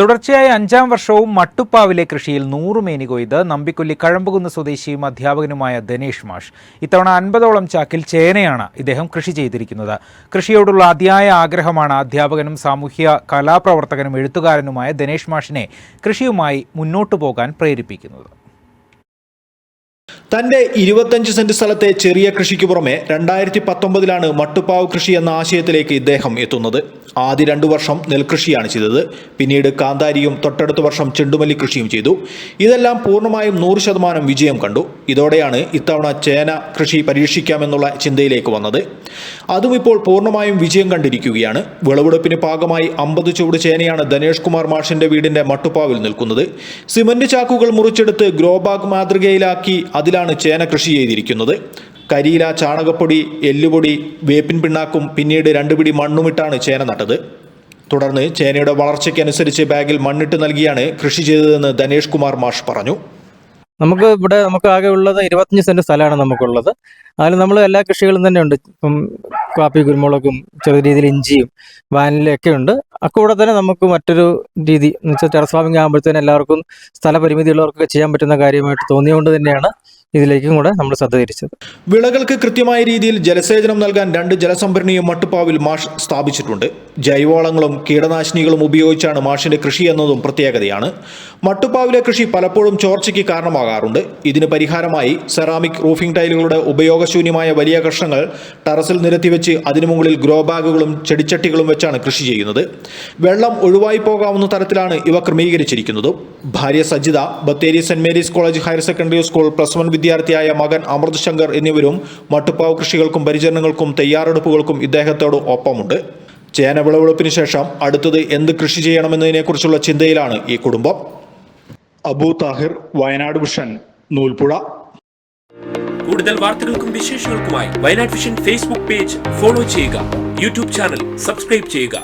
തുടർച്ചയായ അഞ്ചാം വർഷവും മട്ടുപ്പാവിലെ കൃഷിയിൽ നൂറുമേനി കൊയ്ത് നമ്പിക്കൊല്ലി കഴമ്പുകുന്ന് സ്വദേശിയും അധ്യാപകനുമായ ധനേഷ് മാഷ്. ഇത്തവണ അൻപതോളം ചാക്കിൽ ചേനയാണ് ഇദ്ദേഹം കൃഷി ചെയ്തിരിക്കുന്നത്. കൃഷിയോടുള്ള അതിയായ ആഗ്രഹമാണ് അധ്യാപകനും സാമൂഹ്യ കലാപ്രവർത്തകനും എഴുത്തുകാരനുമായ ധനേഷ് മാഷിനെ കൃഷിയുമായി മുന്നോട്ടു പോകാൻ പ്രേരിപ്പിക്കുന്നത്. തന്റെ ഇരുപത്തഞ്ച് സെന്റ് സ്ഥലത്തെ ചെറിയ കൃഷിക്ക് പുറമെ രണ്ടായിരത്തി പത്തൊമ്പതിലാണ് മട്ടുപ്പാവ് കൃഷി എന്ന ആശയത്തിലേക്ക് ഇദ്ദേഹം എത്തുന്നത്. ആദ്യ രണ്ടു വർഷം നെൽകൃഷിയാണ് ചെയ്തത്. പിന്നീട് കാന്താരിയും തൊട്ടടുത്ത വർഷം ചെണ്ടുമല്ലി കൃഷിയും ചെയ്തു. ഇതെല്ലാം പൂർണമായും നൂറ് ശതമാനം വിജയം കണ്ടു. ഇതോടെയാണ് ഇത്തവണ ചേന കൃഷി പരീക്ഷിക്കാമെന്നുള്ള ചിന്തയിലേക്ക് വന്നത്. അതും ഇപ്പോൾ പൂർണമായും വിജയം കണ്ടിരിക്കുകയാണ്. വിളവെടുപ്പിന് ഭാഗമായി അമ്പത് ചുവട് ചേനയാണ് ധനേഷ് കുമാർ മാഷിന്റെ വീടിന്റെ മട്ടുപ്പാവിൽ നിൽക്കുന്നത്. സിമന്റ് ചാക്കുകൾ മുറിച്ചെടുത്ത് ഗ്രോബാഗ് മാതൃകയിലാക്കി അതിലാണ് ചേന കൃഷി ചെയ്തിരിക്കുന്നത്. കരിയില ചാണകപ്പൊടി എല്ലുപൊടി വേപ്പിൻ പിണ്ണാക്കും പിന്നീട് രണ്ട് പിടി മണ്ണുമിട്ടാണ് ചേന നട്ടത്. തുടർന്ന് ചേനയുടെ വളർച്ചയ്ക്കനുസരിച്ച് ബാഗിൽ മണ്ണിട്ട് നൽകിയാണ് കൃഷി ചെയ്തതെന്ന് ധനേഷ് കുമാർ മാഷ് പറഞ്ഞു. നമുക്ക് ഇവിടെ നമുക്ക് ആകെ ഉള്ളത് ഇരുപത്തഞ്ച് സെന്റ് സ്ഥലമാണ് നമുക്കുള്ളത്. അതിൽ നമ്മൾ എല്ലാ കൃഷികളും തന്നെ ഉണ്ട്. ഇപ്പം കാപ്പി കുരുമുളകും ചെറിയ രീതിയിൽ ഇഞ്ചിയും വാനിലൊക്കെ ഉണ്ട്. അക്കൂടെ തന്നെ നമുക്ക് മറ്റൊരു രീതി എന്ന് വെച്ചാൽ ടെറസ് ഫാമിംഗ് ആകുമ്പോഴത്തേനും എല്ലാവർക്കും സ്ഥലപരിമിതിയുള്ളവർക്കൊക്കെ ചെയ്യാൻ പറ്റുന്ന കാര്യമായിട്ട് തോന്നിയുകൊണ്ട് തന്നെയാണ് ഇതിലേക്കും കൂടെ നമ്മൾ ശ്രദ്ധ തിരിച്ചത്. വിളകൾക്ക് കൃത്യമായ രീതിയിൽ ജലസേചനം നൽകാൻ രണ്ട് ജലസംഭരണിയും മട്ടുപ്പാവിൽ മാഷ് സ്ഥാപിച്ചിട്ടുണ്ട്. ജൈവവളങ്ങളും കീടനാശിനികളും ഉപയോഗിച്ചാണ് മാഷിന്റെ കൃഷി എന്നതും പ്രത്യേകതയാണ്. മട്ടുപ്പാവിലെ കൃഷി പലപ്പോഴും ചോർച്ചയ്ക്ക് കാരണമാകാറുണ്ട്. ഇതിന് പരിഹാരമായി സെറാമിക് റൂഫിംഗ് ടൈലുകളുടെ ഉപയോഗശൂന്യമായ വലിയ കഷ്ണങ്ങൾ ടെറസിൽ നിരത്തിവെച്ച് അതിനു മുകളിൽ ഗ്രോ ബാഗുകളും ചെടിച്ചട്ടികളും വെച്ചാണ് കൃഷി ചെയ്യുന്നത്. വെള്ളം ഒഴിവായി പോകാവുന്ന തരത്തിലാണ് ഇവ ക്രമീകരിച്ചിരിക്കുന്നത്. ഭാര്യ Sajitha Bathery saint Mary's college higher secondary school plus one വിദ്യാർത്ഥിയായ മകൻ അമൃത് ശങ്കർ എന്നിവരും മട്ടുപ്പാവ് കൃഷികൾക്കും പരിചരണങ്ങൾക്കും തയ്യാറെടുപ്പുകൾക്കും ഇദ്ദേഹത്തോട് ഒപ്പമുണ്ട്. ചേന വിളവെടുപ്പിന് ശേഷം അടുത്തത് എന്ത് കൃഷി ചെയ്യണമെന്നതിനെക്കുറിച്ചുള്ള ചിന്തയിലാണ് ഈ കുടുംബം. അബു താഹിർ വയനാട് വിഷൻ നൂൽപ്പുഴ. കൂടുതൽ വാർത്തകൾക്കും വിശേഷങ്ങൾക്കുമായി Wayanad vision Facebook page follow ചെയ്യുക. യൂട്യൂബ് ചാനൽ സബ്സ്ക്രൈബ് ചെയ്യുക.